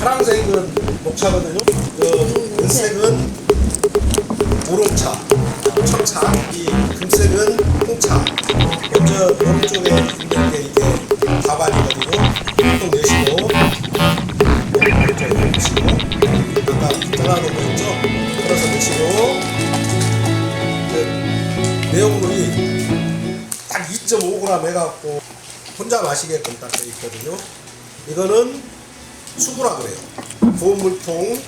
파란색은 녹차거든요. 그 은색은 우롱차, 청차. 이 금색은 아까 잘라놓은 거 있죠? 풀어서 내시고 그 내용물이 딱 2.5g 해갖고 혼자 마시게끔 딱돼 있거든요. 이거는 수구라 그래요. 보온물통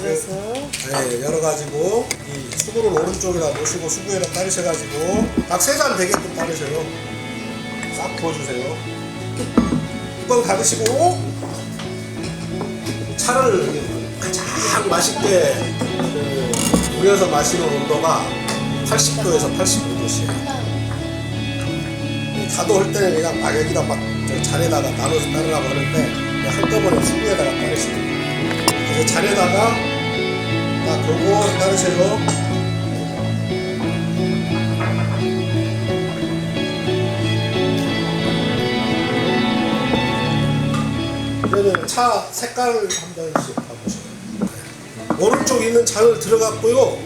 그래서 네, 여러 가지고 이 수구를 오른쪽에다 놓으시고 수구에다 따르셔가지고 각세잔 되게끔 따르셔요. 싹 부어주세요. 뚜껑 닫으시고 차를 가장 맛있게 그 우려서 마시는 온도가 80도에서 85도씨예요. 다도 할 때는 그냥 막 여기다 막저 잔에다가 나눠서 따르라고 하는데 그냥 한꺼번에 수구에다가 따르시는 거예요. 그래서 잔에다가 딱 걸고 따르세요. 그러면 차 색깔을 한 번씩 봐보세요. 네. 오른쪽 있는 잔을 들어갔고요.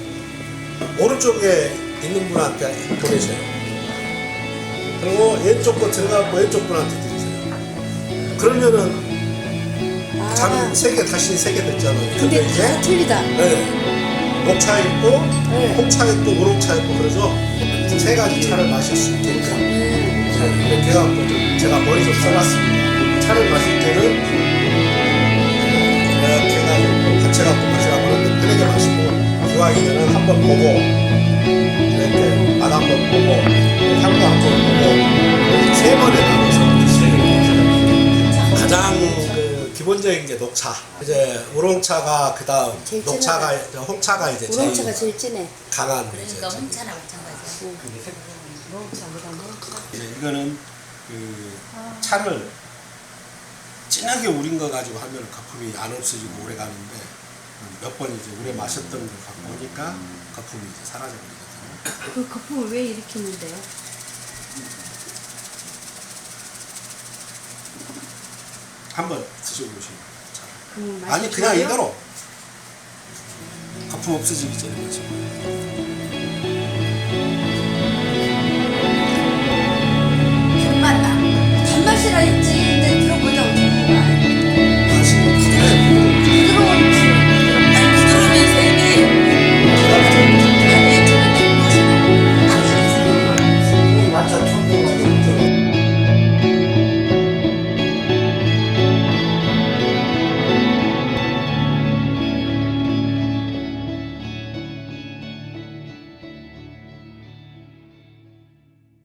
오른쪽에 있는 분한테 보내세요. 그리고 왼쪽 거 들어갔고 왼쪽 분한테 드리세요. 그러면은 아잔세개 다시 세 개 됐잖아요. 근데 이제 다 틀리다. 네. 녹차 있고, 네. 홍차 있고, 우롱차 있고, 그래서 세 가지 차를 마실 수 있게끔. 음. 자, 이렇게 해갖고 좀 제가 머리 좀 써봤습니다. 차를 마실 때는 마시고, 기왕이면은 한번 보고, 이렇게 맛 한번 보고, 향도 한번 보고, 이렇게 세 번에 나눠서 드시는. 가장 그 기본적인 게 녹차. 이제 우롱차가 그 다음, 녹차가, 홍차가 이제 우렁차가 제일 진해. 강한 이제 그러니까 홍차나 마찬가지야. 이제 이거는 그 차를 진하게 우린 거 가지고 하면 거품이 안 없어지고 오래 가는데 몇 번 이제 오래 마셨던 걸 갖고 오니까 거품이 이제 사라져 버리거든요. 그 거품을 왜 일으키는데요? 한번 드셔보시면 차. 음, 아니 그냥? 이대로 거품 없어지기 전에 마시고.